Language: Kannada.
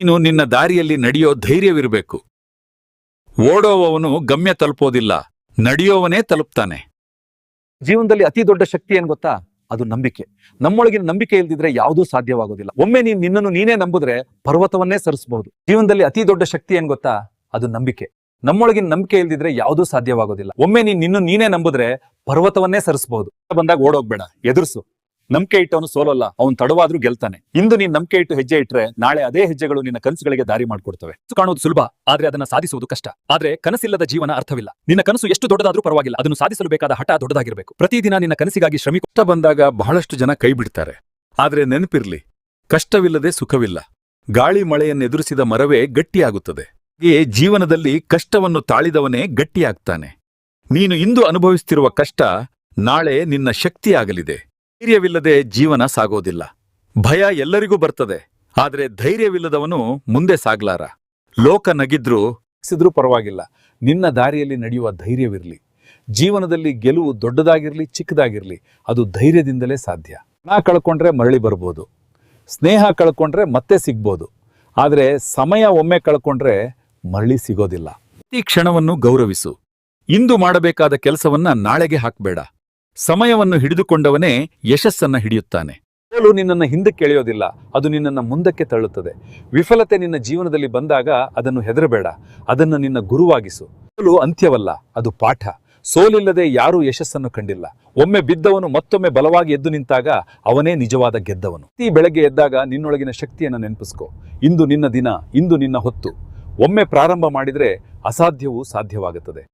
ನೀನು ನಿನ್ನ ದಾರಿಯಲ್ಲಿ ನಡೆಯೋ ಧೈರ್ಯವಿರಬೇಕು. ಓಡೋವವನು ಗಮ್ಯ ತಲುಪೋದಿಲ್ಲ, ನಡೆಯೋವನೇ ತಲುಪ್ತಾನೆ. ಜೀವನದಲ್ಲಿ ಅತಿ ದೊಡ್ಡ ಶಕ್ತಿ ಏನ್ ಗೊತ್ತಾ? ಅದು ನಂಬಿಕೆ. ನಮ್ಮೊಳಗಿನ ನಂಬಿಕೆ ಇಲ್ದಿದ್ರೆ ಯಾವುದೂ ಸಾಧ್ಯವಾಗೋದಿಲ್ಲ. ಒಮ್ಮೆ ನೀನ್ ನಿನ್ನನ್ನು ನೀನೇ ನಂಬಿದ್ರೆ ಪರ್ವತವನ್ನೇ ಸರಿಸಬಹುದು ಜೀವನದಲ್ಲಿ ಅತಿ ದೊಡ್ಡ ಶಕ್ತಿ ಏನ್ ಗೊತ್ತಾ? ಅದು ನಂಬಿಕೆ. ನಮ್ಮೊಳಗಿನ ನಂಬಿಕೆ ಇಲ್ದಿದ್ರೆ ಯಾವುದೂ ಸಾಧ್ಯವಾಗೋದಿಲ್ಲ. ಒಮ್ಮೆ ನೀನ್ ನಿನ್ನನ್ನು ನೀನೇ ನಂಬಿದ್ರೆ ಪರ್ವತವನ್ನೇ ಸರಿಸಬಹುದು ಬಂದಾಗ ಓಡೋಗ್ಬೇಡ, ಎದುರಿಸು. ನಂಬಿಕೆ ಇಟ್ಟವನು ಸೋಲಲ್ಲ, ಅವನು ತಡವಾದ್ರೂ ಗೆಲ್ತಾನೆ. ಇಂದು ನೀನ್ ನಂಬಿಕೆ ಇಟ್ಟು ಹೆಜ್ಜೆ ಇಟ್ರೆ ನಾಳೆ ಅದೇ ಹೆಜ್ಜೆಗಳು ನಿನ್ನ ಕನಸುಗಳಿಗೆ ದಾರಿ ಮಾಡಿಕೊಡ್ತವೆ. ಕಾಣುವುದು ಸುಲಭ, ಆದ್ರೆ ಅದನ್ನ ಸಾಧಿಸುವುದು ಕಷ್ಟ. ಆದ್ರೆ ಕನಸಿಲ್ಲದ ಜೀವನ ಅರ್ಥವಿಲ್ಲ. ನಿನ್ನ ಕನಸು ಎಷ್ಟು ದೊಡ್ಡದಾದ್ರೂ ಪರವಾಗಿಲ್ಲ, ಅದನ್ನು ಸಾಧಿಸಲು ಬೇಕಾದ ಹಠ ದೊಡ್ಡದಾಗಿರಬೇಕು. ಪ್ರತಿದಿನ ನಿನ್ನ ಕನಸಿಗಾಗಿ ಶ್ರಮಿಕ ಬಂದಾಗ ಬಹಳಷ್ಟು ಜನ ಕೈ ಬಿಡ್ತಾರೆ. ಆದ್ರೆ ನೆನಪಿರ್ಲಿ, ಕಷ್ಟವಿಲ್ಲದೆ ಸುಖವಿಲ್ಲ. ಗಾಳಿ ಮಳೆಯನ್ನೆದುರಿಸಿದ ಮರವೇ ಗಟ್ಟಿಯಾಗುತ್ತದೆ. ಹಾಗೆಯೇ ಜೀವನದಲ್ಲಿ ಕಷ್ಟವನ್ನು ತಾಳಿದವನೇ ಗಟ್ಟಿಯಾಗ್ತಾನೆ. ನೀನು ಇಂದು ಅನುಭವಿಸುತ್ತಿರುವ ಕಷ್ಟ ನಾಳೆ ನಿನ್ನ ಶಕ್ತಿಯಾಗಲಿದೆ. ಧೈರ್ಯವಿಲ್ಲದೆ ಜೀವನ ಸಾಗೋದಿಲ್ಲ. ಭಯ ಎಲ್ಲರಿಗೂ ಬರ್ತದೆ, ಆದರೆ ಧೈರ್ಯವಿಲ್ಲದವನು ಮುಂದೆ ಸಾಗ್ಲಾರ. ಲೋಕ ನಗಿದ್ರೂ ಸಿದ್ರೂ ಪರವಾಗಿಲ್ಲ. ನಿನ್ನ ದಾರಿಯಲ್ಲಿ ನಡೆಯುವ ಧೈರ್ಯವಿರಲಿ. ಜೀವನದಲ್ಲಿ ಗೆಲುವು ದೊಡ್ಡದಾಗಿರಲಿ, ಚಿಕ್ಕದಾಗಿರಲಿ, ಅದು ಧೈರ್ಯದಿಂದಲೇ ಸಾಧ್ಯ. ಹಣ ಕಳ್ಕೊಂಡ್ರೆ ಮರಳಿ ಬರ್ಬೋದು. ಸ್ನೇಹ ಕಳ್ಕೊಂಡ್ರೆ ಮತ್ತೆ ಸಿಗ್ಬೋದು. ಆದರೆ ಸಮಯ ಒಮ್ಮೆ ಕಳ್ಕೊಂಡ್ರೆ ಮರಳಿ ಸಿಗೋದಿಲ್ಲ. ಪ್ರತಿ ಕ್ಷಣವನ್ನು ಗೌರವಿಸು. ಇಂದು ಮಾಡಬೇಕಾದ ಕೆಲಸವನ್ನ ನಾಳೆಗೆ ಹಾಕ್ಬೇಡ. ಸಮಯವನ್ನು ಹಿಡಿದುಕೊಂಡವನೇ ಯಶಸ್ಸನ್ನು ಹಿಡಿಯುತ್ತಾನೆ. ಸೋಲು ನಿನ್ನನ್ನು ಹಿಂದಕ್ಕೆ ಎಳೆಯೋದಿಲ್ಲ ಅದು ನಿನ್ನನ್ನು ಮುಂದಕ್ಕೆ ತಳ್ಳುತ್ತದೆ. ವಿಫಲತೆ ನಿನ್ನ ಜೀವನದಲ್ಲಿ ಬಂದಾಗ ಅದನ್ನು ಹೆದರಬೇಡ, ಅದನ್ನು ನಿನ್ನ ಗುರುವಾಗಿಸು. ಸೋಲು ಅಂತ್ಯವಲ್ಲ, ಅದು ಪಾಠ. ಸೋಲಿಲ್ಲದೆ ಯಾರೂ ಯಶಸ್ಸನ್ನು ಕಂಡಿಲ್ಲ. ಒಮ್ಮೆ ಬಿದ್ದವನು ಮತ್ತೊಮ್ಮೆ ಬಲವಾಗಿ ಎದ್ದು ನಿಂತಾಗ ಅವನೇ ನಿಜವಾದ ಗೆದ್ದವನು. ಪ್ರತಿ ಬೆಳಗ್ಗೆ ಎದ್ದಾಗ ನಿನ್ನೊಳಗಿನ ಶಕ್ತಿಯನ್ನು ನೆನಪಿಸ್ಕೋ. ಇಂದು ನಿನ್ನ ದಿನ, ಇಂದು ನಿನ್ನ ಹೊತ್ತು. ಒಮ್ಮೆ ಪ್ರಾರಂಭ ಮಾಡಿದರೆ ಅಸಾಧ್ಯವೂ ಸಾಧ್ಯವಾಗುತ್ತದೆ.